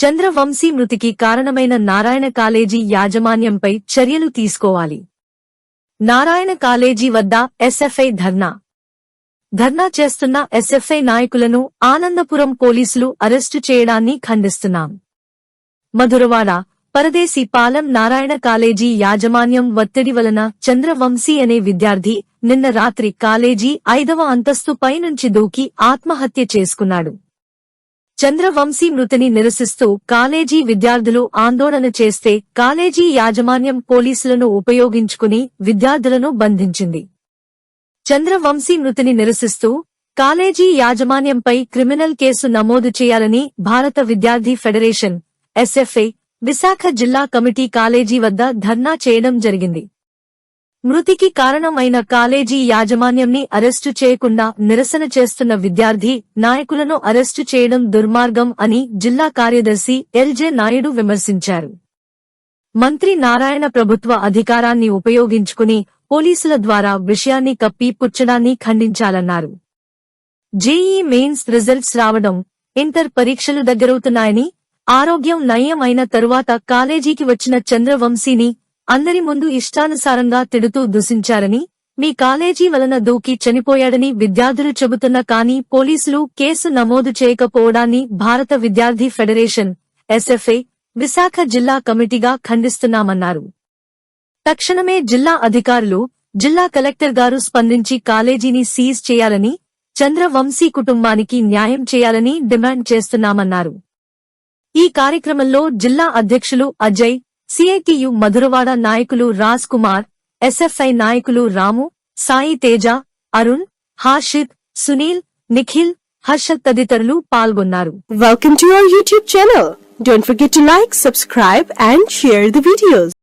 చంద్రవంశీ మృతికి కారణమైన నారాయణ కాలేజీ యాజమాన్యంపై చర్యలు తీసుకోవాలి. నారాయణ కాలేజీ వద్ద ఎస్ఎఫ్ఐ ధర్నా. ధర్నా చేస్తున్న ఎస్ఎఫ్ఐ నాయకులను ఆనందపురం పోలీసులు అరెస్టు చేయడాన్ని ఖండిస్తున్నాం. మధురవాడ పరదేశీ పాలెం నారాయణ కాలేజీ యాజమాన్యం ఒత్తిడి వలన చంద్రవంశీ అనే విద్యార్థి నిన్న రాత్రి కాలేజీ ఐదవ అంతస్తు పైనుంచి దూకి ఆత్మహత్య చేసుకున్నాడు. చంద్రవంశీ మృతిని నిరసిస్తూ కాలేజీ విద్యార్థులు ఆందోళన చేస్తే కాలేజీ యాజమాన్యం పోలీసులను ఉపయోగించుకుని విద్యార్థులను బంధించింది. చంద్రవంశీ మృతిని నిరసిస్తూ కాలేజీ యాజమాన్యంపై క్రిమినల్ కేసు నమోదు చేయాలని భారత విద్యార్థి ఫెడరేషన్ ఎస్ఎఫ్ఐ విశాఖ జిల్లా కమిటీ కాలేజీ వద్ద ధర్నా చేయడం జరిగింది. మృతికి కారణమైన కాలేజీ యాజమాన్యంని అరెస్టు చేయకుండా నిరసన చేస్తున్న విద్యార్థి నాయకులను అరెస్టు చేయడం దుర్మార్గం అని జిల్లా కార్యదర్శి ఎల్జే నాయుడు విమర్శించారు. మంత్రి నారాయణ ప్రభుత్వ అధికారాన్ని ఉపయోగించుకుని పోలీసుల ద్వారా విషయాన్ని కప్పి పుచ్చడాన్ని ఖండించాలన్నారు. జేఈ మెయిన్స్ రిజల్ట్స్ రావడం ఇంటర్ పరీక్షలు దగ్గరవుతున్నాయని ఆరోగ్యం నయం అయిన తరువాత కాలేజీకి వచ్చిన చంద్రవంశీని అందరి ముందు ఇష్టానుసారంగా తిడుతూ దూషించారని మీ కాలేజీ వలన దూకి చనిపోయాడని విద్యార్థులు చెబుతున్న కానీ పోలీసులు కేసు నమోదు చేయకపోవడాన్ని భారత విద్యార్థి ఫెడరేషన్ ఎస్ఎఫ్ఏ విశాఖ జిల్లా కమిటీగా ఖండిస్తున్నామన్నారు. తక్షణమే జిల్లా అధికారులు జిల్లా కలెక్టర్ గారు స్పందించి కాలేజీని సీజ్ చేయాలని చంద్రవంశీ కుటుంబానికి న్యాయం చేయాలని డిమాండ్ చేస్తున్నామన్నారు. ఈ కార్యక్రమంలో జిల్లా అధ్యక్షులు అజయ్ సిఐటియు మధురవాడ నాయకులు రాజ్ కుమార్ ఎస్ఎఫ్ఐ నాయకులు రాము సాయి తేజ అరుణ్ హార్షిత్ సునీల్ నిఖిల్ హర్షత్ తదితరులు పాల్గొన్నారు. Welcome to YouTube channel don't forget to like subscribe and share the videos